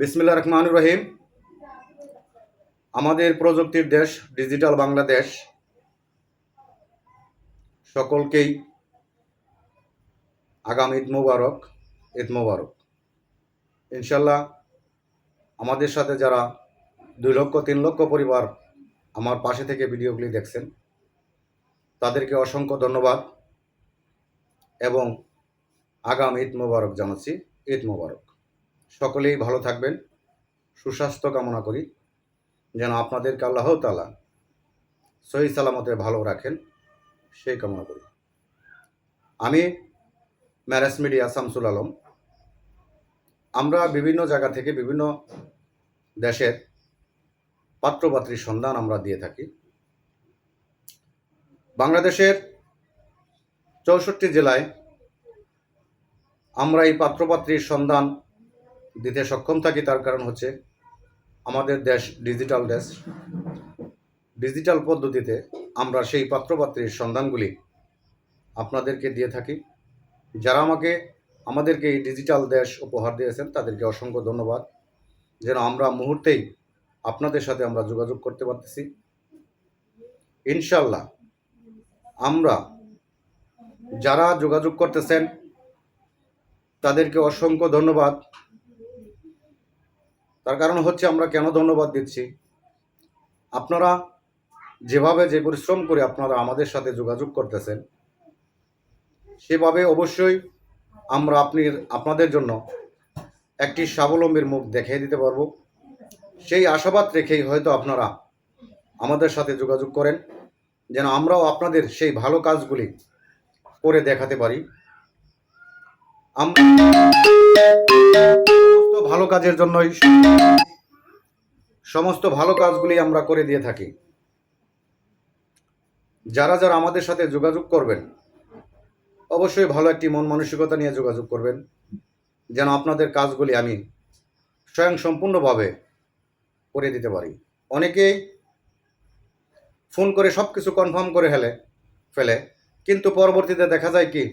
বিসমিল্লা রহমান রহিম। আমাদের প্রযুক্তির দেশ, ডিজিটাল বাংলাদেশ। সকলকেই আগাম ঈদ মোবারক ঈদ মোবারক। ইনশাল্লাহ আমাদের সাথে যারা দুই লক্ষ, তিন লক্ষ পরিবার আমার পাশে থেকে ভিডিওগুলি দেখছেন, তাদেরকে অসংখ্য ধন্যবাদ এবং আগাম ঈদ মোবারক জানাচ্ছি। ঈদ মোবারক। সকলেই ভালো থাকবেন। সুস্বাস্থ্য কামনা করি। যেন আপনাদেরকে আল্লাহ তালা সহি সালামতে ভালো রাখেন, সেই কামনা করি। আমি ম্যারেজ মিডিয়া শামসুল আলম। আমরা বিভিন্ন জায়গা থেকে বিভিন্ন দেশের পাত্রপাত্রীর সন্ধান আমরা দিয়ে থাকি। বাংলাদেশের চৌষট্টি জেলায় আমরা এই পাত্রপাত্রীর সন্ধান দিতে সক্ষম থাকি তার কারণ হচ্ছে আমাদের দেশ ডিজিটাল দেশ। ডিজিটাল পদ্ধতিতে আমরা সেই পাত্রপাত্রীর সন্ধানগুলি আপনাদেরকে দিয়ে থাকি। যারা আমাকে, আমাদেরকে এই ডিজিটাল দেশ উপহার দিয়েছেন, তাদেরকে অসংখ্য ধন্যবাদ। যেন আমরা মুহূর্তেই আপনাদের সাথে আমরা যোগাযোগ করতে পারতেছি। ইনশাল্লাহ আমরা যারা যোগাযোগ করতেছেন, তাদেরকে অসংখ্য ধন্যবাদ। তার কারণ হচ্ছে আমরা কেন ধন্যবাদ দিচ্ছি? আপনারা যেভাবে যে পরিশ্রম করে আপনারা আমাদের সাথে যোগাযোগ করতেছেন, সেভাবে অবশ্যই আমরা আপনি, আপনাদের জন্য একটি স্বাবলম্বীর মুখ দেখিয়ে দিতে পারব। সেই আশাবাদ রেখেই হয়তো আপনারা আমাদের সাথে যোগাযোগ করেন, যেন আমরাও আপনাদের সেই ভালো কাজগুলি করে দেখাতে পারি। আমরা ভালো কাজের জন্যই সমস্ত ভালো কাজগুলি আমরা করে দিয়ে থাকি। যারা যারা আমাদের সাথে যোগাযোগ করবেন, অবশ্যই ভালো একটি মন মানসিকতা নিয়ে যোগাযোগ করবেন, যেন আপনাদের কাজগুলি আমি স্বয়ং সম্পূর্ণভাবে করে দিতে পারি। অনেকেই ফোন করে সব কিছু কনফার্ম করে ফেলে ফেলে, কিন্তু পরবর্তীতে দেখা যায় কি,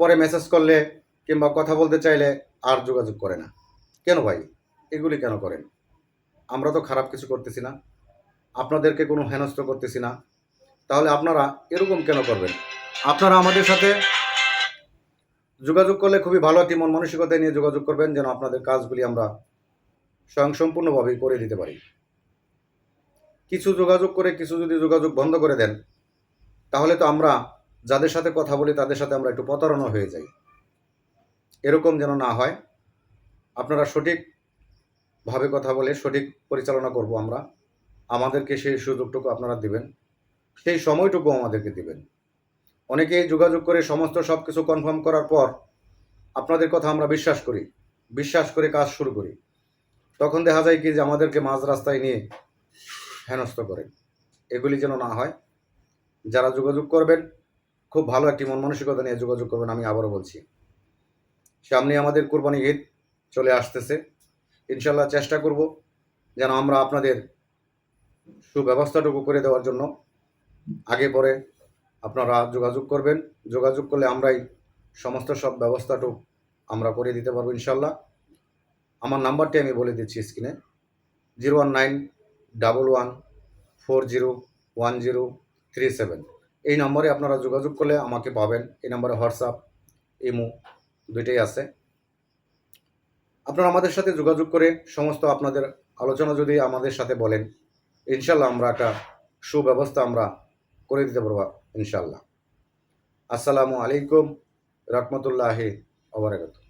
পরে মেসেজ করলে কিংবা কথা বলতে চাইলে আর যোগাযোগ করে না। কেন ভাই? এগুলি কেন করেন? আমরা তো খারাপ কিছু করতেছি না। আপনাদেরকে কোনো হেনস্থ করতেছি না। তাহলে আপনারা এরকম কেন করবেন? আপনারা আমাদের সাথে যোগাযোগ করলে খুবই ভালো একটি মন মানসিকতা নিয়ে যোগাযোগ করবেন যেন আপনাদের কাজগুলি আমরা স্বয়ংসম্পূর্ণভাবেই করে দিতে পারি। কিছু যোগাযোগ করে, কিছু যদি যোগাযোগ বন্ধ করে দেন, তাহলে তো আমরা যাদের সাথে কথা বলি, তাদের সাথে আমরা একটু প্রতারণা হয়ে যাই। এরকম যেন না হয়। আপনারা সঠিকভাবে কথা বলে সঠিক পরিচালনা করব আমরা। আমাদেরকে সেই সুযোগটুকু আপনারা দিবেন, সেই সময়টুকু আমাদেরকে দিবেন। অনেকেই যোগাযোগ করে সমস্ত সব কিছু কনফার্ম করার পর আপনাদের কথা আমরা বিশ্বাস করি, বিশ্বাস করে কাজ শুরু করি। তখন দেখা যায় কি যে আমাদেরকে মাঝ রাস্তায় নিয়ে হেনস্থ করে। এগুলি যেন না হয়, যারা যোগাযোগ করবেন, খুব ভালো একটি মন মানসিকতা নিয়ে যোগাযোগ করবেন, আমি আবারও বলছি। সামনে আমাদের কোরবানি ঈদ চলে আসতেছে। ইনশাল্লাহ চেষ্টা করব যেন আমরা আপনাদের সুব্যবস্থাটুকু করে দেওয়ার জন্য। আগে পরে আপনারা যোগাযোগ করবেন। যোগাযোগ করলে আমরাই সমস্ত সব ব্যবস্থাটুকু আমরা করে দিতে পারব ইনশাল্লাহ আমার নাম্বারটি আমি বলে দিচ্ছি স্ক্রিনে। Zero one nine double one four zero one zero three seven. এই নম্বরে আপনারা যোগাযোগ করলে আমাকে পাবেন। এই নম্বরে হোয়াটসঅ্যাপ, ইমো দুইটাই আছে। আপনারা আমাদের সাথে যোগাযোগ করে সমস্ত আপনাদের আলোচনা যদি আমাদের সাথে বলেন ইনশাল্লাহ আমরা একটা সুব্যবস্থা আমরা করে দিতে পারব ইনশাল্লাহ আসসালামু আলাইকুম, রহমতুল্লাহি ওবরাকাতুহ